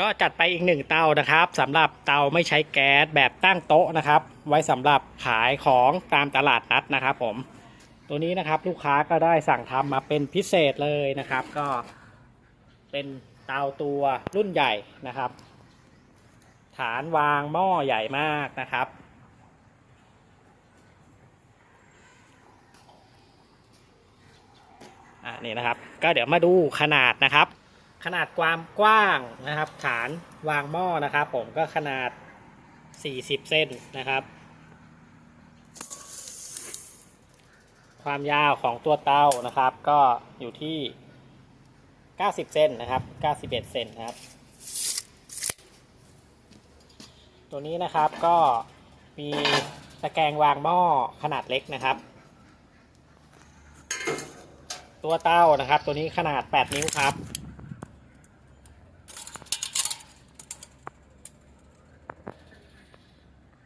ก็จัดไปอีกหนึ่งเตานะครับสำหรับเตาไม่ใช้แก๊สแบบตั้งโต๊ะนะครับ ไว้สำหรับขายของตามตลาดนัดนะครับ ผม ตัวนี้นะครับลูกค้าก็ได้สั่งทำมาเป็นพิเศษเลยนะครับ ก็เป็นเตาตัวรุ่นใหญ่นะครับ ฐานวางหม้อใหญ่มากนะครับ อ่านี่นะครับ ก็เดี๋ยวมาดูขนาดนะครับ ขนาดความกว้างนะครับ ฐานวางหม้อนะครับ ผมก็ขนาด 40เส้นนะครับ ความยาวของตัวเตานะครับ ก็อยู่ที่ 90 เซนนะครับ 91 เซนนะครับ ตัวนี้นะครับก็มีตะแกรงวางหม้อขนาดเล็กนะครับ ตัวเต้านะครับ ตัวนี้ขนาด 8 นิ้วครับ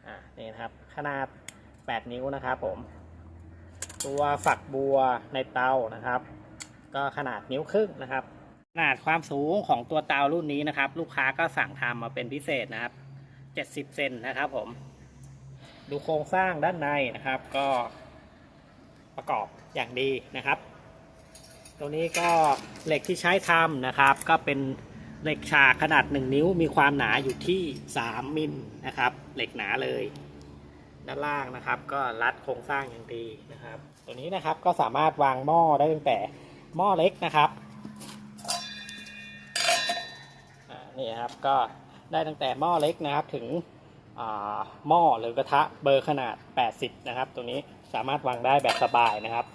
อ่า นี่นะครับ ขนาด 8 นิ้วนะครับผม ตัวฝักบัวในเตานะครับ ก็ขนาดนิ้วครึ่งนะครับ ขนาดความสูงของตัวเตารุ่นนี้นะครับ ลูกค้าก็สั่งทำมาเป็นพิเศษนะครับ 70 เซนนะครับผม ดูโครงสร้างด้านในนะครับ ก็ประกอบอย่างดีนะครับ ตัวนี้ก็เหล็กที่ใช้ทำนะครับ ก็เป็น เหล็กฉากขนาด 1 นิ้วมีความหนาอยู่ที่ 3 มิลนะครับ เหล็กหนาเลย ด้านล่างนะครับ ก็รัดโครงสร้างอย่างดีนะครับ ตัวนี้นะครับก็สามารถวางหม้อได้ตั้งแต่หม้อเล็กนะครับนี่ครับก็ได้ตั้งแต่หม้อเล็กนะครับถึงหม้อหรือกระทะเบอร์ขนาด 80 นะครับ ตัวนี้สามารถวางได้แบบสบายนะครับ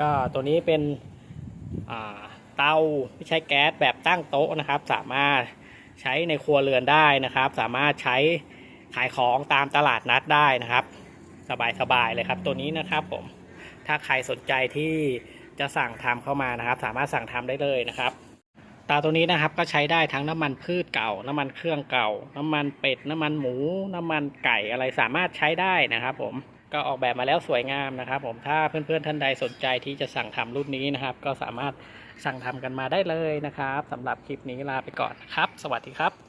ก็ตัวนี้เป็น เตาที่ใช้แก๊สแบบตั้งโต๊ะนะครับ สามารถใช้ในครัวเรือนได้นะครับ สามารถใช้ขายของตามตลาดนัดได้นะครับ สบายๆเลยครับ ตัวนี้นะครับผมถ้าใครสนใจที่จะสั่งทำเข้ามานะครับ สามารถสั่งทำได้เลยนะครับตาตัวนี้นะครับก็ใช้ได้ทั้งน้ำมันพืชเก่า น้ำมันเครื่องเก่า น้ำมันเป็ด น้ำมันหมู น้ำมันไก่อะไรสามารถใช้ได้นะครับผม ก็ออกแบบมาแล้วสวยงามนะครับ ผมถ้าเพื่อนๆท่านใดสนใจที่จะสั่งทำรุ่นนี้นะครับ ก็สามารถสั่งทำกันมาได้เลยนะครับสำหรับคลิปนี้ลาไปก่อนนะครับ สวัสดีครับ